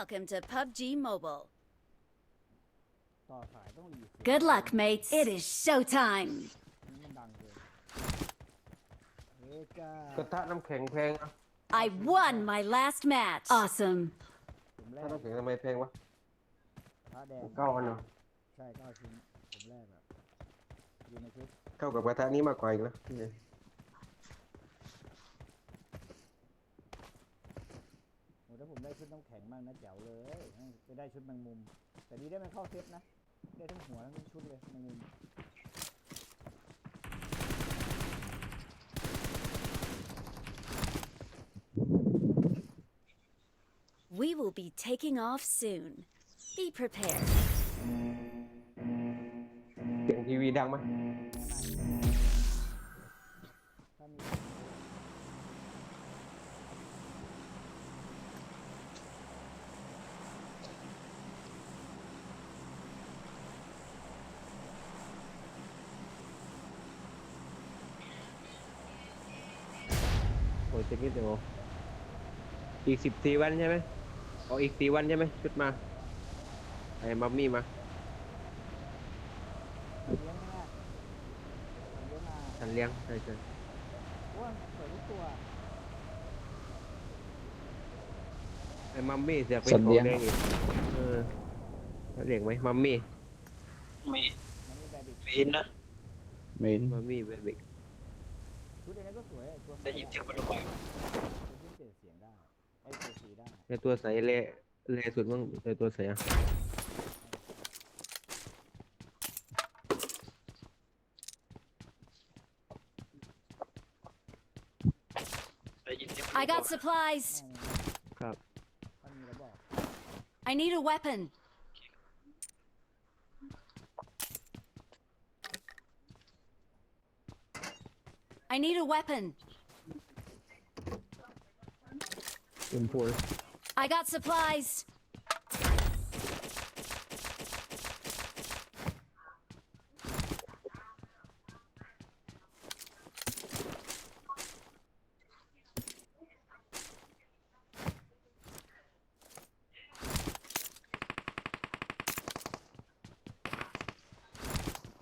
Welcome to PUBG Mobile. ต่อสายต้องรีเสียง Good luck, mates. It is showtime. นี่มันดังเกินเฮ้ยจ้ากระทะน้ำแข็งแพงอะ I won my last match. Awesome. ผมแรถ้ากน้ำแข็งทำไมแพงวะพระแดงเก้าอันเหรอใช่เก้าชิ้นผมแรกอะอยู่ในคลิปเท่ากับกระทะนี้มากกว่าอีกนะพี่ โอ้ถ้า ผมได้ชุดน้ำแข็งมากนะแจ๋วเลยจะได้ชุดแมงมุม แต่ดีได้มันเข้าเซตนะ ได้ทั้งหัวทั้งชุดเลยแมงมุม We will be taking off soon. Be prepared. เสียงทีวีดังไหม ถ้ามี โอ้ยจะคิดเดี๋ยวอีกสิบสี่วันใช่ไหมเอาอีกสี่วันใช่ไหมชุดมาไอ้มัมมี่มาเลี้ยงง่ายเลี้ยงมาฉันเลี้ยงใช่ใช่อ้วนสวยทุกตัวไอ้มัมมี่เสียเป็นสัตว์ขอเลี้งยงแดงอีกเออเขาเรียกไหมมัมมี่ไม่มันมีแบบอีกไม่ยินน ชุดอันนี้ก็สวยอะตัวได้ยินเสียงมันระเบิดตัวที่เปลี่ยนเสียงได้ไอ้ตัวสีได้ไอ้ตัวใสเละเละสุดมั้งไอ้ตัวใสอะได้ยินเสียงมัน I ระเบิ got ด supplies. ครับถ้ามีแล้วบอก I need a weapon. I need a weapon. เอ็มโฟ I got supplies.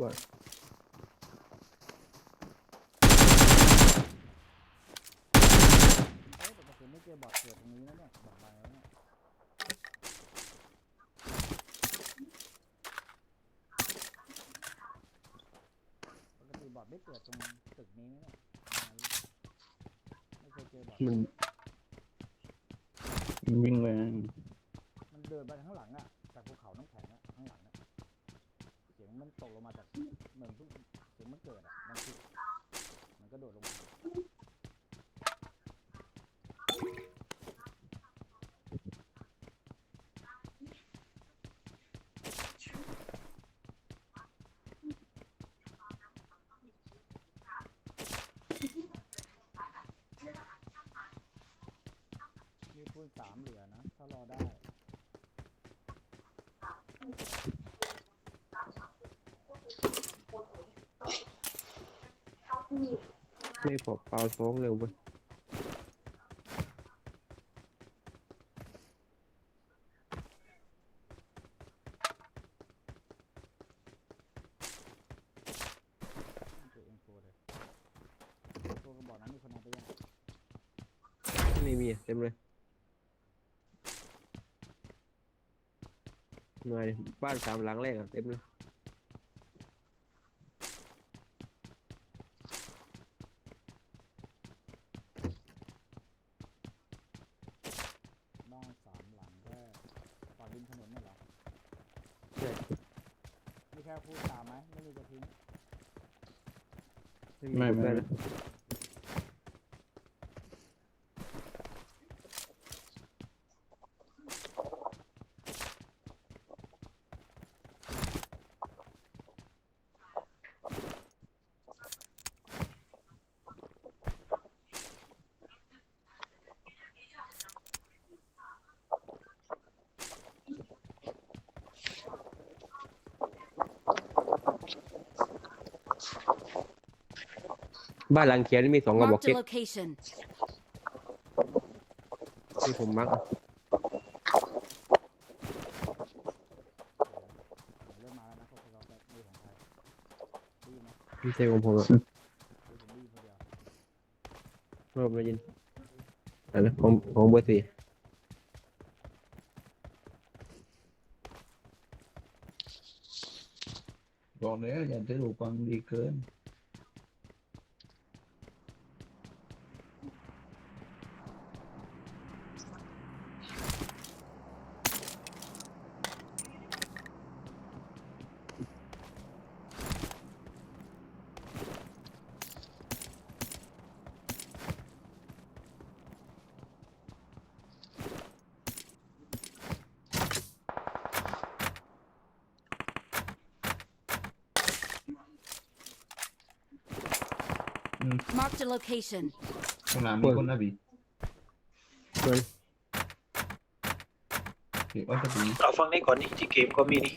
What? เอ้ยแต่กระสุนไม่เจอบอดเกิดตรงนี้นะเนี่ยบอดมาแล้วเนี่ยป กติบอดไม่เกิดตรงตึกนี้นะเนี่ยไม่เคยเจอบอดมันวิ่งไปมันเดินไปข้างหลังอะจากภูเขาน้ำแข็งอะข้างหลังอะเสียงมันตกลงมาจากเหมือนเพิ่งเสียงมันเกิดอะมันคือมันก็โดดลงมา สามเหลือนะ ถ้ารอได้ ไม่พอเปล่าท้องเร็วไปเจอเอ็มโฟเลยตัวกระบอกนั้นมีคนเอาไปยังไม่มีอะเต็มเลย หน่อยบ้านสามหลังแรกอะเต็มเลยบ้านสามหลังแรกฝั่งริมถนนเนี่ยเหรอใช่มีแค่คูณสามไหมไม่มีจะทิ้งไม่คนไม่ด้นะ บ้านหลังเขียนมีสองกระบอกเก็ตที่ผมมั้วนพี่เซลของผมอะคือผมดเดียวรวมได้ยินอันนั้นของขอเบอร์สี่บอกแล้วอย่าถือหูฟังดีเกิน Marked a location. ข้างหลังมีคนนะบีเพื่อนเก็บไว้สักทีเอาฟังนี้ก่อนนี่ที่เกมก็มีนี่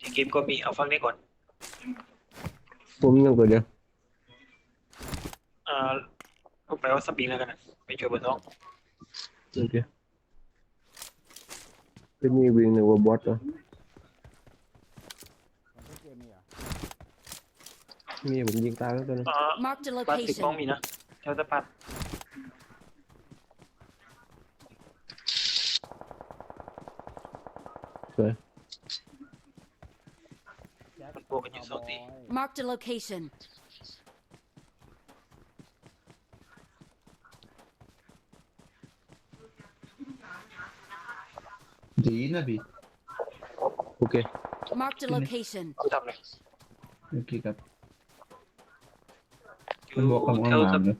ที่เกมก็มีเอาฟังนี้ก่อน ผมยังตัวเดียวอ่าก็แปลว่าสปริงแล้วกันนะไปช่วยเบอร์ท้องโอเคเป็นมีวิ่งหนึ่งว่าบอสเหรอ มันก็เกมนี่เหรอะ มีผมยิงตายแล้วตัวนึงอ่า Marked a บ้านติดมอง location. มีนะแถวสะพานสวยแจ็คมันโปกันอยู่สองทีบอย Marked a location. ดีนะบีโอเค Marked a location. เขาทำเลย โอเคครับอ มันยู่บอกคำว่าแถวงาสะมเลย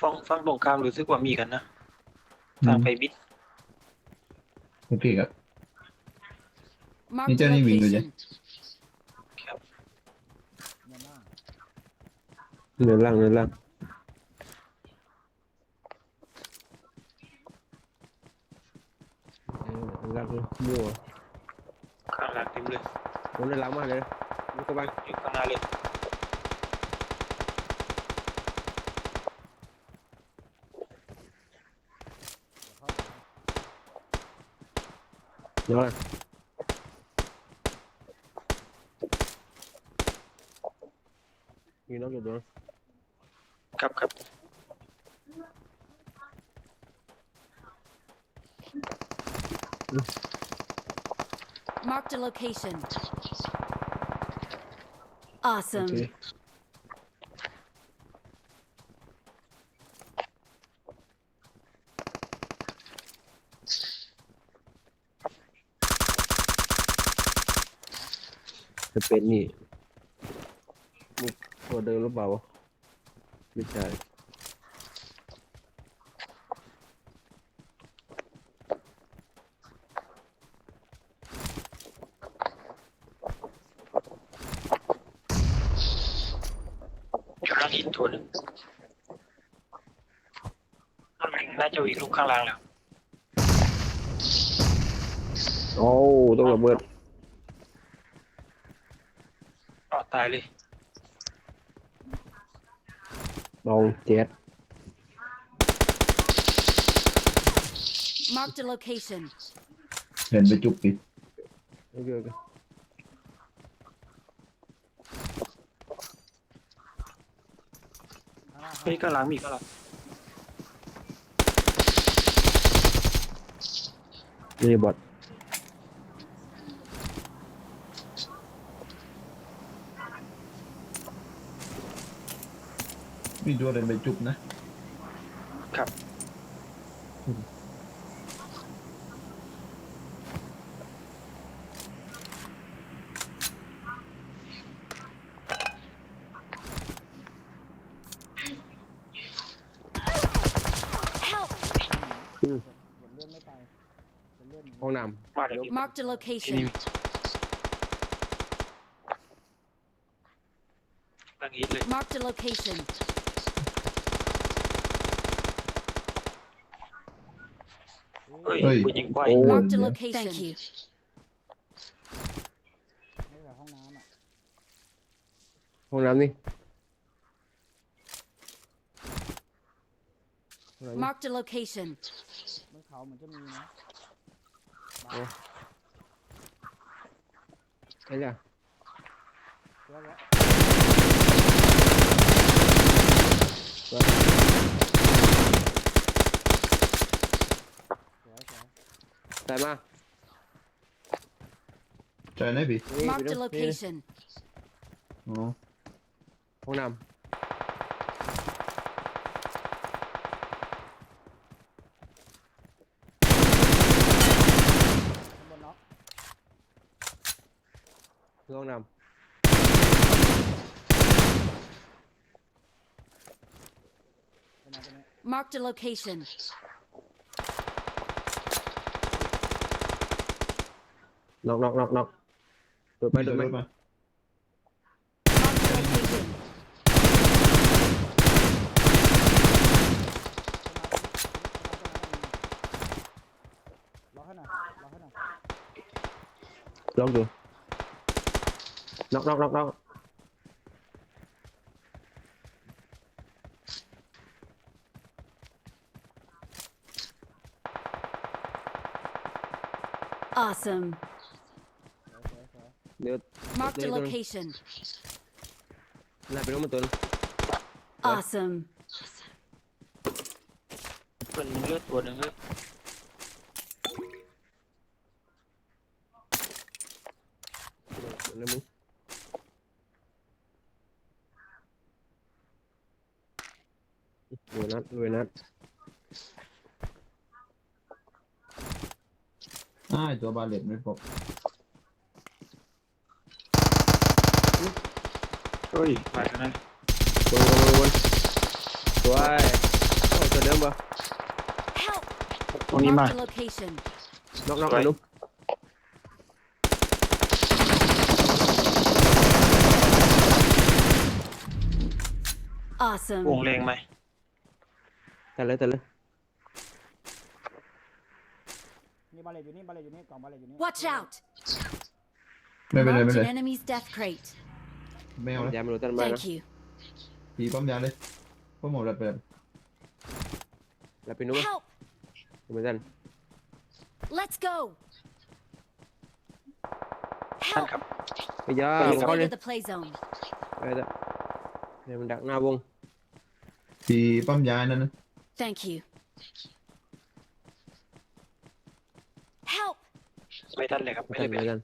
ฟังฟังตรงข้ามรู้สึกว่ามีกันนะทางไปบิดโอเคครับ Marked a Johnny Wing rồi location. ครับเนี่ยหน้าเนื้อล่างเนื้อล่างเออล่างเลยมั่วข้างหลังเต็มเลยผมได้ล้างมากเลยนะนี่ก็บ้านอยู่ข้างหน้าเลย Давай. You know the door. Кап, кап. Marked a location. Awesome. Okay. จะเป็นนี่มุกตัวเดิมหรือเปล่าวะไม่ใช่อยู่หลังหินตัวหนึ่งนั่นน่าจะอีกลูกข้างล่างแล้ว โอ้ต้องระเบิด อ๋อ ตายเลยลองเจ็ด Marked a location. เห็นไปจุกปิด โอเคโอเคข้างหน้าเฮ้ยข้างหลังมีข้างหลังนี่บอท มีตัวเดินไปจุกนะครับ Help! เก็บเลื่อนไม่ไปเป็นเลื่อนห้องน้มาเดี๋ยว Marked a ที่นี่ location. หลังหินเลย Marked a location. Oh, Marked a location. Thank you. Hold on, Marked a location. Hey, yeah. Yeah, ใส่มาใจไหนพี่นี่ Marked พี่ a นุ๊กนี่ location. อ๋อห้องน้ข้า Knock, knock, knock, knock. Đuổi bay, đuổi bay. Long kìa. Knock, knock, knock, knock. Awesome. สวยสวยสวยเดี๋ยว Marked a Later. location. น่าเป็นรถมันตัวนึง Awesome. เป็นเลือดตัวหนึ่งเลือดแล้วมึงรวยนัดรวยนัดอ้ายตัวบาเลตไม่พบ ฮ้ยมาจากนั้นวนวนวนวนสวยโอ้ตัวเดิมปะ Help! ตรงนี้มา Marked a location. น็อกน็อกสวย ไอ้นุ๊ก Awesome. วงแรงไหมแต่เลยแต่เลยนี่บาเลตอยู่นี่บาเลตอยู่นี่กล่องบาเลตอยู่นี่ Watch out! ไม่เป็นไรไม่ Marked เป็นไร an enemy's death crate. ไม่เอาแล้วยาไม่รู้ต้นไม้นะ Thank you. ผีปั๊มยาเลยเพราะหมดแล้วเปิดแล้วไปนุ๊ก Help! เหมือนกัน Let's go! ท่าน Help! ครับ ไปยาไป This เขา way เลย to the play zone. ไปเถอะเดี๋ยวมันดักหน้าวงผีปั๊มยานั่นนะ Thank you. Help! ไม่ทันเลยครับไม่ไม่ทัได้นไปไม่ทัน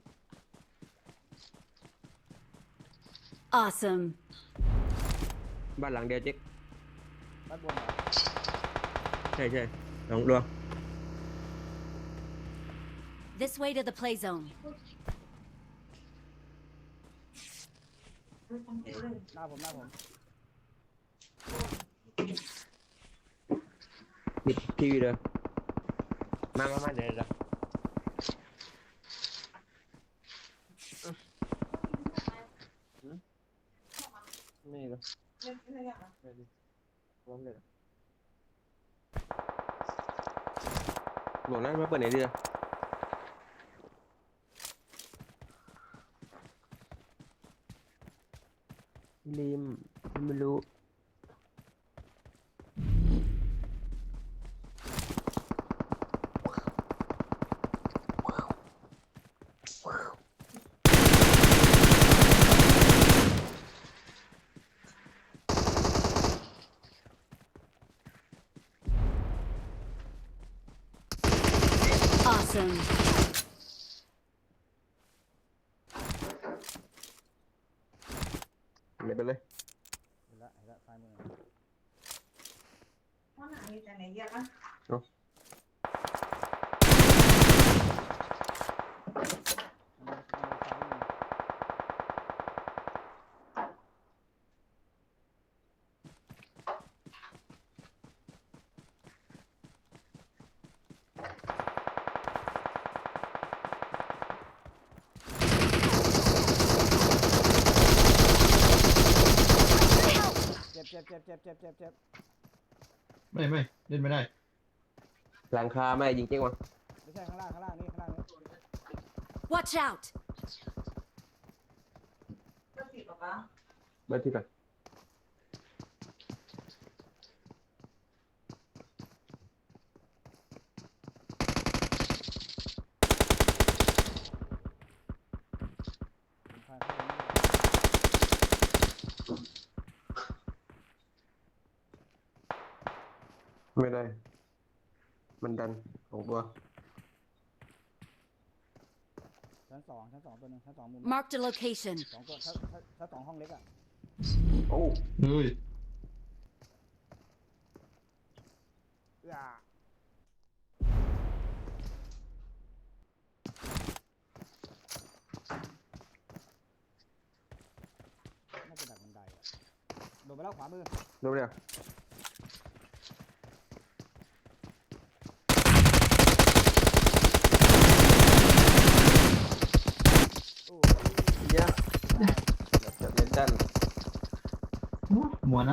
Awesome. บ้านหลังเดียวเจ๊กด้านบนเหรอใช่ใช่ลองดู This way to the play zone. หน้าผมหน้าผมมีทีวีเด้อมามามาเดี๋ยวเดี๋ยวไม่หรอกไม่ดิพร้อมเลยเหรอ หลวงนั้นมาเปิดไหนดีอะลิมไม่รู้ Awesome. ไม่เป็นเลยเห็นละเห็นละซ้ายมือ Nó nặng như này này giật á. มันมันมันซ้ายมือ เจ็บเจ็บเจ็บเจ็บเจ็บเจ็บเจ็บไม่ไม่เล่นไม่ได้ หลังคาไม่ยิงเจ๊งวะไม่ใช่ข้างล่างข้างล่างนี่ข้างล่างนี่ Watch out! Có gì bà bà? เบิร์ที่ก่อน ผมพาเข้าไปนี่ ไม่ได้ มันดันของตัวชั้นสองชั้นสองตัวหนึงชั้นสองมุม Marked a location. สองตัวถ้าถ้าถ้าสองห้องเล็กอะโอ้เฮ้ยเอื้อน่าจะดักบันไดอะโดนไปแล้วขวามือดูเนี่ย โอ้ เหี้ยแบบจะเล่นจัน ห